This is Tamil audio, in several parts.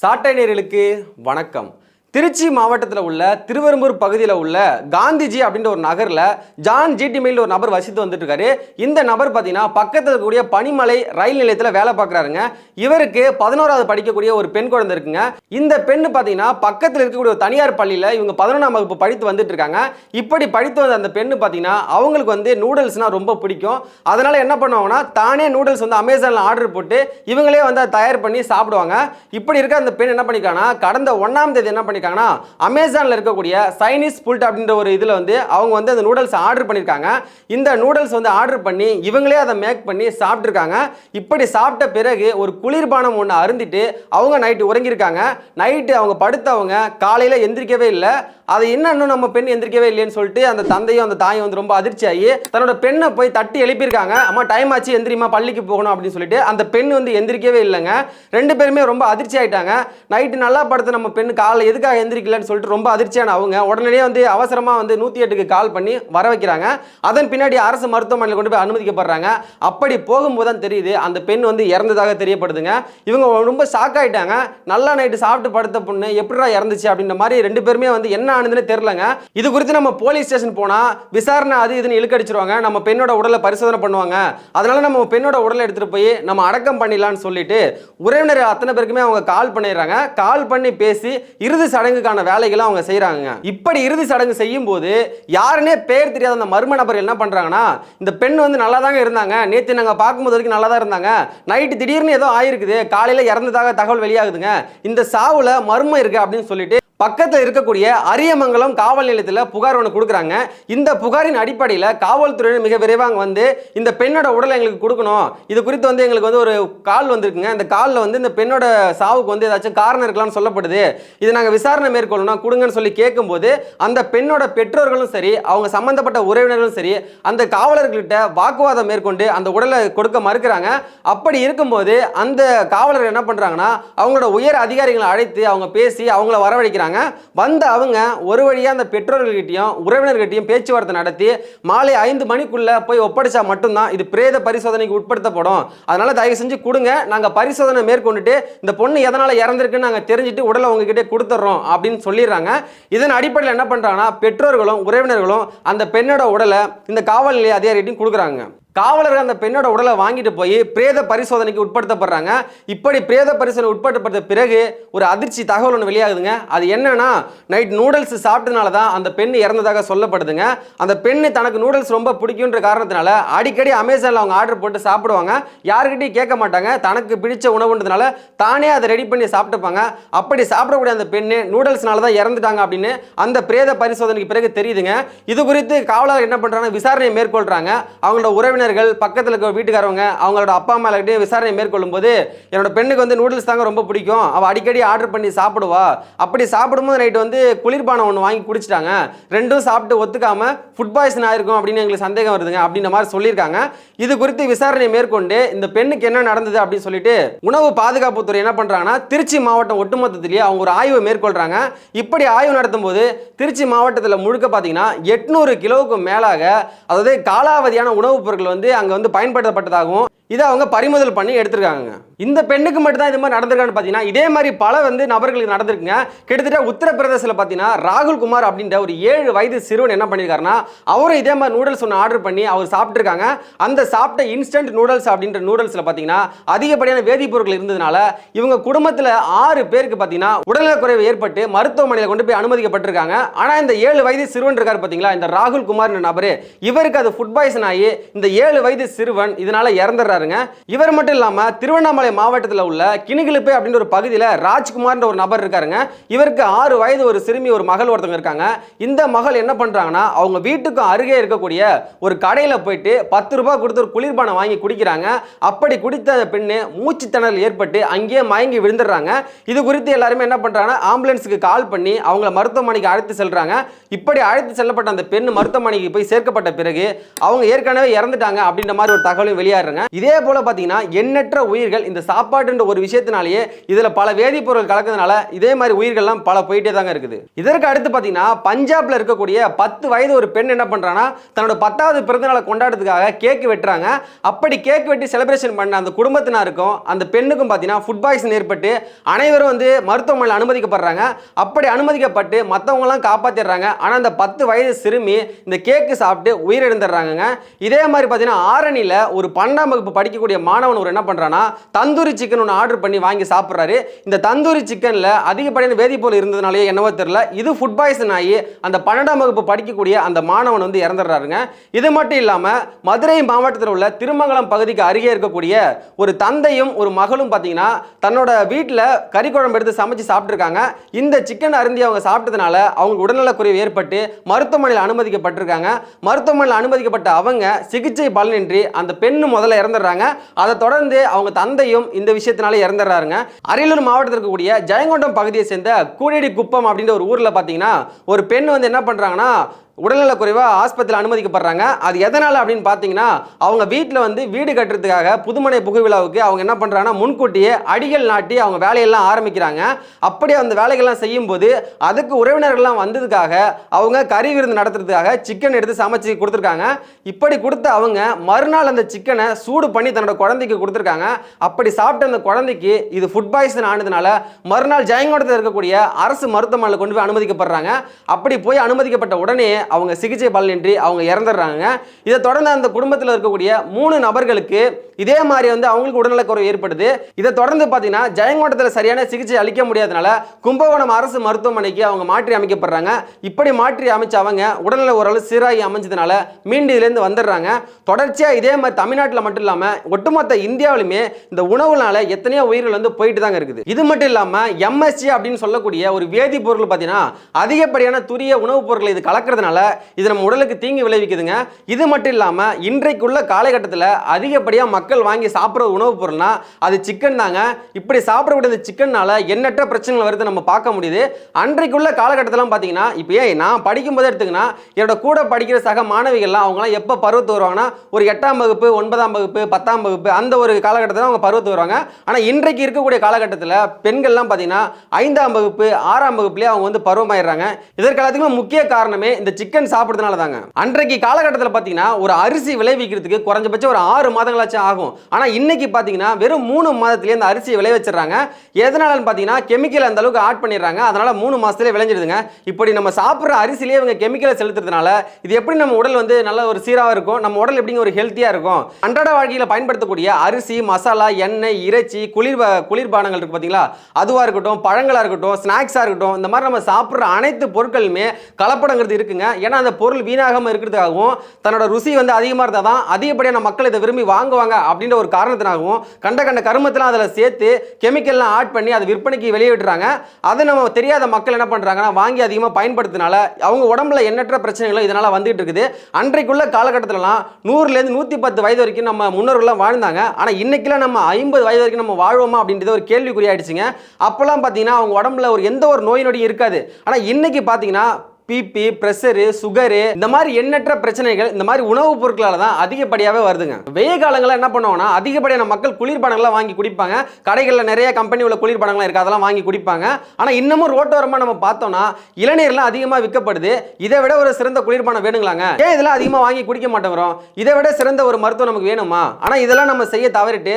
சாட்டை நேர்களுக்கு வணக்கம். திருச்சி மாவட்டத்தில் உள்ள திருவெரும்பூர் பகுதியில் உள்ள காந்திஜி அப்படின்ற ஒரு நகரில் ஜான் ஜிடிமெயில் ஒரு நபர் வசித்து வந்துட்டு இருக்காரு இந்த நபர் பார்த்தீங்கன்னா பக்கத்தில் இருக்கக்கூடிய பனிமலை ரயில் நிலையத்தில் வேலை பார்க்குறாருங்க. இவருக்கு பதினோராவது படிக்கக்கூடிய ஒரு பெண் குழந்தை இருக்குங்க. இந்த பெண் பார்த்தீங்கன்னா பக்கத்தில் இருக்கக்கூடிய ஒரு தனியார் பள்ளியில் இவங்க பதினொன்றாம் வகுப்பு படித்து வந்துட்டு இருக்காங்க இப்படி படித்து வந்த அந்த பெண் பார்த்தீங்கன்னா அவங்களுக்கு வந்து நூடுல்ஸ்னால் ரொம்ப பிடிக்கும். அதனால் என்ன பண்ணுவாங்கன்னா தானே நூடுல்ஸ் வந்து அமேசானில் ஆர்டர் போட்டு இவங்களே வந்து அதை தயார் பண்ணி சாப்பிடுவாங்க. இப்படி இருக்க அந்த பெண் என்ன பண்ணிக்கானா கடந்த ஒன்றாம் தேதி என்ன பண்ணியிருக்காங்கன்னா அமேசானில் இருக்கக்கூடிய சைனீஸ் புல்ட் அப்படின்ற ஒரு இதில் வந்து அவங்க வந்து அந்த நூடுல்ஸ் ஆர்டர் பண்ணியிருக்காங்க. இந்த நூடுல்ஸ் வந்து ஆர்டர் பண்ணி இவங்களே அதை மேக் பண்ணி சாப்பிட்ருக்காங்க இப்படி சாப்பிட்ட பிறகு ஒரு குளிர்பானம் ஒன்று அருந்திட்டு அவங்க நைட்டு உறங்கியிருக்காங்க. நைட்டு அவங்க படுத்தவங்க காலையில் எந்திரிக்கவே இல்லை. அது என்ன இன்னும் நம்ம பெண் எந்திரிக்கவே இல்லைன்னு சொல்லிட்டு அந்த தந்தையும் அந்த தாயும் வந்து ரொம்ப அதிர்ச்சி ஆகி தன்னோட பெண்ணை போய் தட்டி எழுப்பியிருக்காங்க. அம்மா டைம் ஆச்சு எந்திரிமா பள்ளிக்கு போகணும் அப்படின்னு சொல்லிட்டு அந்த பெண் வந்து எந்திரிக்கவே இல்லைங்க. ரெண்டு பேருமே ரொம்ப அதிர்ச்சி ஆயிட்டாங்க நைட்டு நல்லா படுத்த நம்ம பெண் காலை எதுக்காக எந்திரிக்கலன்னு சொல்லிட்டு ரொம்ப அதிர்ச்சியான அவங்க. உடனடியே வந்து அவசரமாக வந்து நூற்றி எட்டுக்கு கால் பண்ணி வர வைக்கிறாங்க. அதன் பின்னாடி அரசு மருத்துவமனையில் கொண்டு போய் அனுமதிக்கப்படுறாங்க. அப்படி போகும்போது தான் தெரியுது அந்த பெண் வந்து இறந்ததாக தெரியப்படுதுங்க. இவங்க ரொம்ப ஷாக் ஆகிட்டாங்க நல்லா நைட்டு சாப்பிட்டு படுத்த பொண்ணு எப்படிடா இறந்துச்சு அப்படின்ற மாதிரி ரெண்டு பேருமே வந்து என்ன ஆனதுன்னு தெரிலங்க இது குறித்து நம்ம போலீஸ் ஸ்டேஷன் போனால் விசாரணை அது இதுன்னு இழுக்கடிச்சிருவாங்க. நம்ம பெண்ணோட உடலை பரிசோதனை பண்ணுவாங்க. அதனால நம்ம பெண்ணோட உடலை எடுத்துகிட்டு போய் நம்ம அடக்கம் பண்ணிடலாம்னு சொல்லிட்டு உறவினர் அத்தனை பேருக்குமே அவங்க கால் பண்ணிடுறாங்க. கால் பண்ணி பேசி இறுதி சடங்குக்கான வேலைகளை அவங்க செய்கிறாங்க இப்படி இறுதி சடங்கு செய்யும் போது யாருன்னே பேர் தெரியாத அந்த மர்ம நபர் என்ன பண்ணுறாங்கன்னா இந்த பெண் வந்து நல்லா தாங்க இருந்தாங்க. நேற்று நாங்கள் பார்க்கும்போது வரைக்கும் நல்லா தான் இருந்தாங்க. நைட்டு திடீர்னு ஏதோ ஆயிருக்குது. காலையில் இறந்ததாக தகவல் வெளியாகுதுங்க. இந்த சாவில் மர்மம் இருக்குது அப்படின்னு சொல்லிட்டு பக்கத்தில் இருக்கக்கூடிய அரியமங்கலம் காவல் நிலையத்தில் புகார் ஒன்று கொடுக்குறாங்க. இந்த புகாரின் அடிப்படையில் காவல்துறையினர் மிக விரைவாக வந்து இந்த பெண்ணோட உடலை எங்களுக்கு கொடுக்கணும். இது குறித்து வந்து எங்களுக்கு வந்து ஒரு கால் வந்திருக்குங்க. இந்த காலில் வந்து இந்த பெண்ணோட சாவுக்கு வந்து ஏதாச்சும் காரணம் இருக்கலாம்னு சொல்லப்படுது. இது நாங்கள் விசாரணை மேற்கொள்ளணும் கொடுங்கன்னு சொல்லி கேட்கும்போது அந்த பெண்ணோட பெற்றோர்களும் சரி அவங்க சம்மந்தப்பட்ட உறவினர்களும் சரி அந்த காவலர்கள்கிட்ட வாக்குவாதம் மேற்கொண்டு அந்த உடலை கொடுக்க மறுக்கிறாங்க. அப்படி இருக்கும்போது அந்த காவலர் என்ன பண்ணுறாங்கன்னா அவங்களோட உயர் அதிகாரிகளை அழைத்து அவங்க பேசி அவங்கள வரவழைக்கிறாங்க. வந்த அவங்க ஒரு வழியாக அந்த பெற்றோர்கள்கிட்டையும் உறவினர்கிட்டயும் பேச்சுவார்த்தை நடத்தி மாலை ஐந்து மணிக்குள்ளே போய் ஒப்படைச்சா மட்டும்தான் இது பிரேத பரிசோதனைக்கு உட்படுத்தப்படும். அதனால் தயவு செஞ்சு கொடுங்க. நாங்கள் பரிசோதனை மேற்கொண்டுட்டு இந்த பொண்ணு எதனால் இறந்துருக்குன்னு நாங்கள் தெரிஞ்சுட்டு உடலை உங்ககிட்ட கொடுத்துட்றோம் அப்படின்னு சொல்லிடுறாங்க. இதன் அடிப்படையில் என்ன பண்ணுறாங்கன்னா பெற்றோர்களும் உறவினர்களும் அந்த பெண்ணோட உடலை இந்த காவல் நிலைய அதிகாரிகிட்டையும் கொடுக்குறாங்க. காவலர்கள் அந்த பெண்ணோட உடலை வாங்கிட்டு போய் பிரேத பரிசோதனைக்கு உட்படுத்தப்படுறாங்க. இப்படி பிரேத பரிசோதனை உட்படுத்தப்பட்ட பிறகு ஒரு அதிர்ச்சி தகவல் ஒன்று வெளியாகுதுங்க. அது என்னன்னா நைட் நூடுல்ஸ் சாப்பிட்டனால தான் அந்த பெண் இறந்ததாக சொல்லப்படுதுங்க. அந்த பெண்ணு தனக்கு நூடுல்ஸ் ரொம்ப பிடிக்குன்ற காரணத்தினால அடிக்கடி அமேசானில் அவங்க ஆர்டர் போட்டு சாப்பிடுவாங்க. யாருக்கிட்டையும் கேட்க மாட்டாங்க. தனக்கு பிடிச்ச உணவுன்றதுனால தானே அதை ரெடி பண்ணி சாப்பிட்டுப்பாங்க. அப்படி சாப்பிடக்கூடிய அந்த பெண்ணு நூடுல்ஸ்னால தான் இறந்துட்டாங்க அப்படின்னு அந்த பிரேத பரிசோதனைக்கு பிறகு தெரியுதுங்க. இது குறித்து காவலர் என்ன பண்ணுறாங்க விசாரணையை மேற்கொள்கிறாங்க அவங்களோட உறவினர் உறவினர்கள் பக்கத்தில் இருக்க வீட்டுக்காரவங்க அவங்களோட அப்பா அம்மா கிட்டே விசாரணை மேற்கொள்ளும் போது என்னோட பெண்ணுக்கு வந்து நூடுல்ஸ் தாங்க ரொம்ப பிடிக்கும். அவள் அடிக்கடி ஆர்டர் பண்ணி சாப்பிடுவா. அப்படி சாப்பிடும்போது நைட்டு வந்து குளிர்பானம் ஒன்று வாங்கி குடிச்சிட்டாங்க. ரெண்டும் சாப்பிட்டு ஒத்துக்காம ஃபுட் பாய்சன் ஆயிருக்கும் அப்படின்னு எங்களுக்கு சந்தேகம் வருதுங்க அப்படின்ற மாதிரி சொல்லியிருக்காங்க. இது குறித்து விசாரணை மேற்கொண்டு இந்த பெண்ணுக்கு என்ன நடந்தது அப்படின்னு சொல்லிட்டு உணவு பாதுகாப்புத்துறை என்ன பண்ணுறாங்கன்னா திருச்சி மாவட்டம் ஒட்டுமொத்தத்திலேயே அவங்க ஒரு ஆய்வு மேற்கொள்கிறாங்க இப்படி ஆய்வு நடத்தும் போது திருச்சி மாவட்டத்தில் முழுக்க பார்த்தீங்கன்னா எட்நூறு கிலோவுக்கு மேலாக அதாவது காலாவதியான உணவுப் பொருட்கள் வந்து அங்கே வந்து பயன்படுத்தப்பட்டதாகவும் இதை அவங்க பறிமுதல் பண்ணி எடுத்திருக்காங்க இந்த பெண்ணுக்கு மட்டும் தான் இது மாதிரி நடந்திருக்கான்னு பார்த்தீங்கன்னா இதே மாதிரி பல வந்து நபர்களுக்கு நடந்திருக்குங்க. கிட்டத்தட்ட உத்தரப்பிரதேசத்தில் பார்த்தீங்கன்னா ராகுல் குமார் அப்படின்ற ஒரு ஏழு வயது சிறுவன் என்ன பண்ணியிருக்காருன்னா அவரும் இதே மாதிரி நூடுல்ஸ் ஒன்று ஆர்டர் பண்ணி அவர் சாப்பிட்ருக்காங்க அந்த சாப்பிட்ட இன்ஸ்டன்ட் நூடுல்ஸ் அப்படின்ற நூடுல்ஸில் பார்த்தீங்கன்னா அதிகப்படியான வேதிப்பொருட்கள் இருந்ததுனால இவங்க குடும்பத்தில் ஆறு பேருக்கு பார்த்தீங்கன்னா உடல்நலக்குறைவு ஏற்பட்டு மருத்துவமனையில் கொண்டு போய் அனுமதிக்கப்பட்டிருக்காங்க. ஆனால் இந்த ஏழு வயது சிறுவன் இருக்கார் பார்த்தீங்களா இந்த ராகுல் குமார் நபர் இவருக்கு அது ஃபுட் பாய்சன் ஆகி இந்த ஏழு வயது சிறுவன் இதனால் இறந்துடுறாரு. இறந்துடுறாருங்க இவர் மட்டும் இல்லாமல் திருவண்ணாமலை மாவட்டத்தில் உள்ள கிணிகிழிப்பை அப்படின்ற ஒரு பகுதியில் ராஜ்குமார்ன்ற ஒரு நபர் இருக்காருங்க. இவருக்கு ஆறு வயது ஒரு சிறுமி ஒரு மகள் ஒருத்தவங்க இருக்காங்க. இந்த மகள் என்ன பண்ணுறாங்கன்னா அவங்க வீட்டுக்கும் அருகே இருக்கக்கூடிய ஒரு கடையில் போயிட்டு பத்து ரூபாய் கொடுத்து ஒரு குளிர்பானம் வாங்கி குடிக்கிறாங்க. அப்படி குடித்த பெண்ணு மூச்சு ஏற்பட்டு அங்கேயே மயங்கி விழுந்துடுறாங்க. இது குறித்து எல்லாருமே என்ன பண்ணுறாங்கன்னா ஆம்புலன்ஸுக்கு கால் பண்ணி அவங்கள மருத்துவமனைக்கு அழைத்து செல்கிறாங்க இப்படி அழைத்து செல்லப்பட்ட அந்த பெண் மருத்துவமனைக்கு போய் சேர்க்கப்பட்ட பிறகு அவங்க ஏற்கனவே இறந்துட்டாங்க அப்படின்ற மாதிரி ஒரு தகவலும் வெளியாடுறாங்க இதே இதே போல் பார்த்தீங்கன்னா எண்ணற்ற உயிர்கள் இந்த சாப்பாடுன்ற ஒரு விஷயத்தினாலேயே இதில் பல வேதிப்பொருள் கலக்கிறதுனால இதே மாதிரி உயிர்கள்லாம் பல போயிட்டே தாங்க இருக்குது. இதற்கு அடுத்து பார்த்தீங்கன்னா பஞ்சாப்ல இருக்கக்கூடிய பத்து வயது ஒரு பெண் என்ன பண்ணுறான்னா தன்னோட பத்தாவது பிறந்தநாளை கொண்டாடுறதுக்காக கேக் வெட்டுறாங்க. அப்படி கேக் வெட்டி செலிப்ரேஷன் பண்ண அந்த குடும்பத்தினருக்கும் அந்த பெண்ணுக்கும் பார்த்தீங்கன்னா ஃபுட் பாய்சன் ஏற்பட்டு அனைவரும் வந்து மருத்துவமனையில் அனுமதிக்கப்படுறாங்க. அப்படி அனுமதிக்கப்பட்டு மற்றவங்களாம் காப்பாற்றிடுறாங்க ஆனால் அந்த பத்து வயது சிறுமி இந்த கேக்கு சாப்பிட்டு உயிரிழந்துடுறாங்கங்க. இதே மாதிரி பார்த்தீங்கன்னா ஆரணியில் ஒரு பன்னெண்டாம் வகுப்பு படிக்கக்கூடிய மாணவன் ஒரு என்ன பண்ணுறான்னா தந்தூரி சிக்கன் ஒன்று ஆர்டர் பண்ணி வாங்கி சாப்பிட்றாரு. இந்த தந்தூரி சிக்கனில் அதிகப்படியான வேதிப்பொருள் இருந்ததுனாலே என்னவோ தெரியல இது ஃபுட் பாய்சன் ஆகி அந்த பன்னெண்டாம் வகுப்பு படிக்கக்கூடிய அந்த மாணவன் வந்து இறந்துடுறாருங்க. இது மட்டும் இல்லாமல் மதுரை மாவட்டத்தில் உள்ள திருமங்கலம் பகுதிக்கு அருகே இருக்கக்கூடிய ஒரு தந்தையும் ஒரு மகளும் பார்த்தீங்கன்னா தன்னோட வீட்டில் கறி குழம்பு எடுத்து சமைச்சு சாப்பிட்ருக்காங்க இந்த சிக்கன் அருந்தி அவங்க சாப்பிட்டதுனால அவங்க உடல்நலக்குறைவு ஏற்பட்டு மருத்துவமனையில் அனுமதிக்கப்பட்டிருக்காங்க. மருத்துவமனையில் அனுமதிக்கப்பட்ட அவங்க சிகிச்சை பலனின்றி அந்த பெண்ணு முதல்ல இறந்துடுறாங்க. அதை தொடர்ந்து அவங்க தந்தையும் இந்த விஷயத்தினால இறந்துடுறாருங்க. அரியலூர் மாவட்டத்தில் இருக்கக்கூடிய ஜெயங்கொண்டம் பகுதியை சேர்ந்த கூடடி குப்பம் அப்படின்ற ஒரு ஊரில் பார்த்தீங்கன்னா ஒரு பெண் வந்து என்ன பண்ணுறாங்கன்னா உடல்நலக்குறைவாக ஆஸ்பத்திரியில் அனுமதிக்கப்படுறாங்க. அது எதனால் அப்படின்னு பார்த்தீங்கன்னா அவங்க வீட்டில் வந்து வீடு கட்டுறதுக்காக புதுமனை புகு விழாவுக்கு அவங்க என்ன பண்ணுறாங்கன்னா முன்கூட்டியே அடிகள் நாட்டி அவங்க வேலையெல்லாம் ஆரம்பிக்கிறாங்க. அப்படியே அந்த வேலைகள்லாம் செய்யும்போது அதுக்கு உறவினர்கள்லாம் வந்ததுக்காக அவங்க கறி விருந்து நடத்துறதுக்காக சிக்கன் எடுத்து சமைச்சு கொடுத்துருக்காங்க. இப்படி கொடுத்த அவங்க மறுநாள் அந்த சிக்கனை சூடு பண்ணி தன்னோட குழந்தைக்கு கொடுத்துருக்காங்க. அப்படி சாப்பிட்ட அந்த குழந்தைக்கு இது ஃபுட் பாய்சன் ஆனதுனால மறுநாள் ஜெயங்கோட்டத்தில் இருக்கக்கூடிய அரசு மருத்துவமனையில் கொண்டு போய் அனுமதிக்கப்படுறாங்க. அப்படி போய் அனுமதிக்கப்பட்ட உடனே அவங்க சிகிச்சை பலனின்றி அவங்க இறந்துடுறாங்க. இதை தொடர்ந்து அந்த குடும்பத்தில் இருக்கக்கூடிய மூணு நபர்களுக்கு இதே மாதிரி வந்து அவங்களுக்கு உடல்நலக்குறைவு ஏற்படுது. இதை தொடர்ந்து பார்த்தீங்கன்னா ஜெயங்கோட்டத்தில் சரியான சிகிச்சை அளிக்க முடியாதனால கும்பகோணம் அரசு மருத்துவமனைக்கு அவங்க மாற்றி அமைக்கப்படுறாங்க. இப்படி மாற்றி அமைச்சு அவங்க உடல்நல ஓரளவு சீராகி அமைஞ்சதுனால மீண்டும் இதுலேருந்து வந்துடுறாங்க. தொடர்ச்சியாக இதே மாதிரி தமிழ்நாட்டில் மட்டும் இல்லாமல் ஒட்டுமொத்த இந்தியாவிலுமே இந்த உணவுனால எத்தனையோ உயிர்கள் வந்து போயிட்டு தாங்க இருக்குது. இது மட்டும் இல்லாமல் எம்எஸ்சி அப்படின்னு சொல்லக்கூடிய ஒரு வேதிப்பொருள் பார்த்தீங்கன்னா அதிகப்படியான துரிய உணவுப் பொருட்களை இது கலக்கிறதுனால இது நம்ம உடலுக்கு தீங்கு விளைவிக்குதுங்க. இது மட்டும் இல்லாமல் இன்றைக்குள்ள காலகட்டத்தில் அதிகப்படியாக மக்கள் வாங்கி சாப்பிட்ற உணவுப் பொருள்னா அது சிக்கன் தாங்க. இப்படி சாப்பிடக்கூடிய இந்த சிக்கன்னால எண்ணற்ற பிரச்சனைகள் வருது நம்ம பார்க்க முடியுது. அன்றைக்குள்ள காலகட்டத்திலாம் பார்த்தீங்கன்னா இப்போ ஏன் நான் படிக்கும்போது எடுத்துக்கினா என்னோட கூட படிக்கிற சக மாணவிகள்லாம் அவங்களாம் எப்போ பருவத்து வருவாங்கன்னா ஒரு எட்டாம் வகுப்பு ஒன்பதாம் வகுப்பு பத்தாம் வகுப்பு அந்த ஒரு காலகட்டத்தில் அவங்க பருவத்து வருவாங்க. ஆனால் இன்றைக்கு இருக்கக்கூடிய காலகட்டத்தில் பெண்கள்லாம் பார்த்தீங்கன்னா ஐந்தாம் வகுப்பு ஆறாம் வகுப்புலேயே அவங்க வந்து பருவமாயிடுறாங்க. இதற்கெல்லாத்துக்குமே முக்கிய காரணமே இந்த சிக்கன் சிக்கன் சாப்பிட்றதுனால தாங்க அன்றைக்கு காலகட்டத்தில் பார்த்தீங்கன்னா ஒரு அரிசி விளைவிக்கிறதுக்கு குறைஞ்சபட்சம் ஒரு ஆறு மாதங்களாச்சும் ஆகும். ஆனால் இன்னைக்கு பார்த்தீங்கன்னா வெறும் மூணு மாதத்துலேயே அந்த அரிசியை விளைவிச்சிடுறாங்க. எதனாலன்னு பார்த்தீங்கன்னா கெமிக்கல் அந்த அளவுக்கு ஆட் பண்ணிடுறாங்க. அதனால மூணு மாதத்துலேயே விளைஞ்சிடுதுங்க. இப்படி நம்ம சாப்பிட்ற அரிசிலேயே இவங்க கெமிக்கலை செலுத்துறதுனால இது எப்படி நம்ம உடல் வந்து நல்ல ஒரு சீராக இருக்கும் நம்ம உடல் எப்படிங்க ஒரு ஹெல்த்தியாக இருக்கும்? அன்றாட வாழ்க்கையில் பயன்படுத்தக்கூடிய அரிசி மசாலா எண்ணெய் இறைச்சி குளிர் குளிர்பானங்கள் இருக்கு பார்த்தீங்களா அதுவாக இருக்கட்டும் பழங்களாக இருக்கட்டும் ஸ்நாக்ஸாக இருக்கட்டும் இந்த மாதிரி நம்ம சாப்பிட்ற அனைத்து பொருட்களுமே கலப்படங்கிறது இருக்குங்க. ஏன்னா அந்த பொருள் வீணாகாமல் இருக்கிறதுக்காகவும் தன்னோட ருசி வந்து அதிகமாக இருந்தால் தான் அதிகப்படியான மக்கள் இதை விரும்பி வாங்குவாங்க அப்படின்ற ஒரு காரணத்தினாகவும் கண்ட கண்ட கருமத்தெல்லாம் அதில் சேர்த்து கெமிக்கல்லாம் ஆட் பண்ணி அதை விற்பனைக்கு வெளியே விட்டுறாங்க. அதை நம்ம தெரியாத மக்கள் என்ன பண்ணுறாங்கன்னா வாங்கி அதிகமாக பயன்படுத்தினால அவங்க உடம்புல எண்ணற்ற பிரச்சனைகளும் இதனால் வந்துகிட்டு இருக்குது. அன்றைக்குள்ள காலகட்டத்திலலாம் நூறுலேருந்து நூற்றி பத்து வயது வரைக்கும் நம்ம முன்னோர்கள்லாம் வாழ்ந்தாங்க. ஆனால் இன்னைக்கெல்லாம் நம்ம ஐம்பது வயது வரைக்கும் நம்ம வாழ்வோமா அப்படின்றது ஒரு கேள்விக்குறியாயிடுச்சுங்க. அப்போல்லாம் பார்த்தீங்கன்னா அவங்க உடம்புல ஒரு எந்த ஒரு நோய் நொடியும் இருக்காது. ஆனால் இன்னைக்கு பார்த்தீங்கன்னா பிபி ப்ரெஷரு சுகரு இந்த மாதிரி எண்ணற்ற பிரச்சனைகள் இந்த மாதிரி உணவுப் பொருட்களால தான் அதிகப்படியாகவே வருதுங்க. வெய்ய காலங்களில் என்ன பண்ணுவோம்னா அதிகப்படியான மக்கள் குளிர்பானங்கள்லாம் வாங்கி குடிப்பாங்க. கடைகளில் நிறைய கம்பெனி உள்ள குளிர்பானங்களாம் இருக்குது அதெல்லாம் வாங்கி குடிப்பாங்க. ஆனால் இன்னமும் ரோட்டோரமாக நம்ம பார்த்தோம்னா இளநீர்லாம் அதிகமாக விற்கப்படுது. இதை விட ஒரு சிறந்த குளிர்பானம் வேணுங்களாங்க? ஏன் இதெல்லாம் அதிகமாக வாங்கி குடிக்க மாட்டேங்கிறோம்? இதை விட சிறந்த ஒரு மருத்துவம் நமக்கு வேணுமா? ஆனால் இதெல்லாம் நம்ம செய்ய தவறிட்டு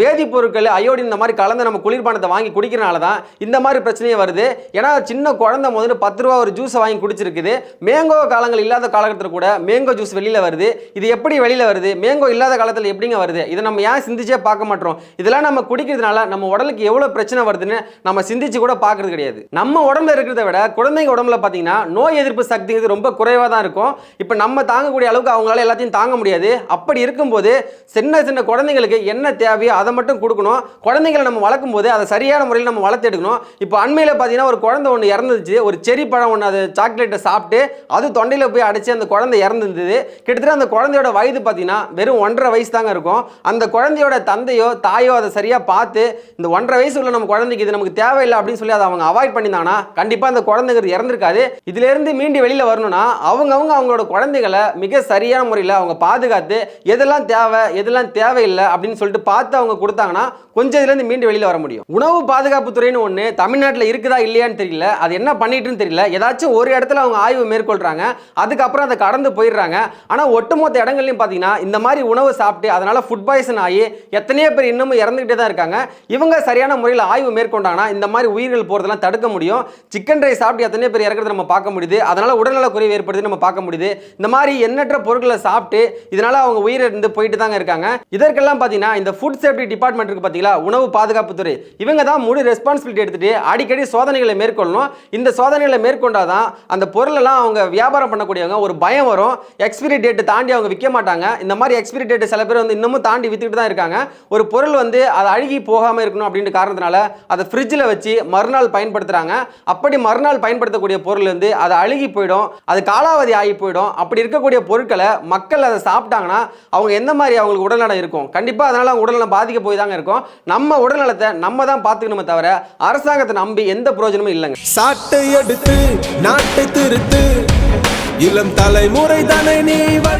வேதிப்பொருட்கள் அயோடின் இந்த மாதிரி கலந்து நம்ம குளிர்பானத்தை வாங்கி குடிக்கிறனால தான் இந்த மாதிரி பிரச்சனையே வருது. ஏன்னா சின்ன குழந்தை முதல்ல பத்து ரூபா ஒரு ஜூஸை வாங்கி பிடிச்சிருக்குது மேங்கோ காலங்கள் இல்லாத காலகட்டத்தில் கூட மேங்கோ ஜூஸ் வெளியில் வருது. இது எப்படி வெளியில் வருது? மேங்கோ இல்லாத காலத்தில் எப்படிங்க வருது? இதை நம்ம ஏன் சிந்திச்சே பார்க்க மாட்டோம்? இதெல்லாம் நம்ம குடிக்கிறதுனால நம்ம உடலுக்கு எவ்வளோ பிரச்சனை வருதுன்னு நம்ம சிந்திச்சு கூட பார்க்கறது கிடையாது. நம்ம உடம்புல இருக்கிறத விட குழந்தைங்க உடம்புல பார்த்தீங்கன்னா நோய் எதிர்ப்பு சக்திங்கிறது ரொம்ப குறைவாக தான் இருக்கும். இப்போ நம்ம தாங்கக்கூடிய அளவுக்கு அவங்களால எல்லாத்தையும் தாங்க முடியாது. அப்படி இருக்கும்போது சின்ன சின்ன குழந்தைங்களுக்கு என்ன தேவையோ அதை மட்டும் கொடுக்கணும். குழந்தைங்களை நம்ம வளர்க்கும் போது அதை சரியான முறையில் நம்ம வளர்த்து எடுக்கணும். இப்போ அண்மையில் பார்த்தீங்கன்னா ஒரு குழந்தை ஒன்று இறந்துச்சு ஒரு செரி பழம் ஒன்று அதை சாக்கி சாக்லேட்டை சாப்பிட்டு அது தொண்டையில் போய் அடைச்சி அந்த குழந்தை இறந்துருந்தது. கிட்டத்தட்ட அந்த குழந்தையோட வயது பார்த்தீங்கன்னா வெறும் ஒன்றரை வயசு தாங்க இருக்கும். அந்த குழந்தையோட தந்தையோ தாயோ அதை சரியாக பார்த்து இந்த ஒன்றரை வயசு உள்ள நம்ம குழந்தைக்கு இது நமக்கு தேவையில்லை அப்படின்னு சொல்லி அதை அவங்க அவாய்ட் பண்ணியிருந்தாங்கன்னா கண்டிப்பாக அந்த குழந்தைங்கிறது இறந்துருக்காது. இதுலேருந்து மீண்டு வெளியில் வரணும்னா அவங்கவுங்க அவங்களோட குழந்தைகளை மிக சரியான முறையில் அவங்க பாதுகாத்து எதெல்லாம் தேவை எதெல்லாம் தேவையில்லை அப்படின்னு சொல்லிட்டு பார்த்து அவங்க கொடுத்தாங்கன்னா கொஞ்சம் இதுலேருந்து மீண்டு வெளியில் வர முடியும். உணவு பாதுகாப்பு துறைன்னு ஒன்று தமிழ்நாட்டில் இருக்குதா இல்லையான்னு தெரியல. அது என்ன பண்ணிட்டுன்னு தெரியல. ஏதாச்சும் ஒரு இடத்துல இடத்துல அவங்க ஆய்வு மேற்கொள்கிறாங்க அதுக்கப்புறம் அதை கடந்து போயிடுறாங்க. ஆனால் ஒட்டுமொத்த இடங்கள்லையும் பார்த்தீங்கன்னா இந்த மாதிரி உணவு சாப்பிட்டு அதனால் ஃபுட் பாய்சன் ஆகி எத்தனையோ பேர் இன்னமும் இறந்துக்கிட்டே தான் இருக்காங்க. இவங்க சரியான முறையில் ஆய்வு மேற்கொண்டாங்கன்னா இந்த மாதிரி உயிர்கள் போகிறதெல்லாம் தடுக்க முடியும். சிக்கன் ரைஸ் சாப்பிட்டு எத்தனையோ பேர் இறக்குறத நம்ம பார்க்க முடியுது. அதனால் உடல்நல குறைவு ஏற்படுது நம்ம பார்க்க முடியுது. இந்த மாதிரி எண்ணற்ற பொருட்களை சாப்பிட்டு இதனால் அவங்க உயிரிழந்து போயிட்டு தாங்க இருக்காங்க. இதற்கெல்லாம் பார்த்தீங்கன்னா இந்த ஃபுட் சேஃப்டி டிபார்ட்மெண்ட் இருக்கு பார்த்தீங்களா உணவு பாதுகாப்புத்துறை. இவங்க தான் முழு ரெஸ்பான்சிபிலிட்டி எடுத்துகிட்டு அடிக்கடி சோதனைகளை மேற்கொள்ளணும். இந்த சோதனைகளை மேற்கொண்டாதான் அந்த பொருளெல்லாம் அவங்க வியாபாரம் பண்ணக்கூடியவங்க ஒரு பயம் வரும். எக்ஸ்பிரி டேட்டு தாண்டி அவங்க விற்க மாட்டாங்க. இந்த மாதிரி எக்ஸ்பிரி டேட் சில பேர் வந்து இன்னமும் தாண்டி வித்துக்கிட்டு தான் இருக்காங்க. ஒரு பொருள் வந்து அது அழுகி போகாமல் இருக்கணும் அப்படின்ற காரணத்தினால அதை ஃப்ரிட்ஜில் வச்சு மறுநாள் பயன்படுத்துகிறாங்க அப்படி மறுநாள் பயன்படுத்தக்கூடிய பொருள் வந்து அது அழுகி போயிடும். அது காலாவதி ஆகி போயிடும். அப்படி இருக்கக்கூடிய பொருட்களை மக்கள் அதை சாப்பிட்டாங்கன்னா அவங்க எந்த மாதிரி அவங்களுக்கு உடல்நலம் இருக்கும்? கண்டிப்பாக அதனால் அவங்க உடல்நலம் பாதிக்க போய் தாங்க இருக்கும். நம்ம உடல்நலத்தை நம்ம தான் பார்த்துக்கணுமே தவிர அரசாங்கத்தை நம்பி எந்த பிரயோஜனமும் இல்லைங்க. சாட்டை எடுத்து நாட்டை திருத்து. இளம் தலைமுறை தானே நீ வழி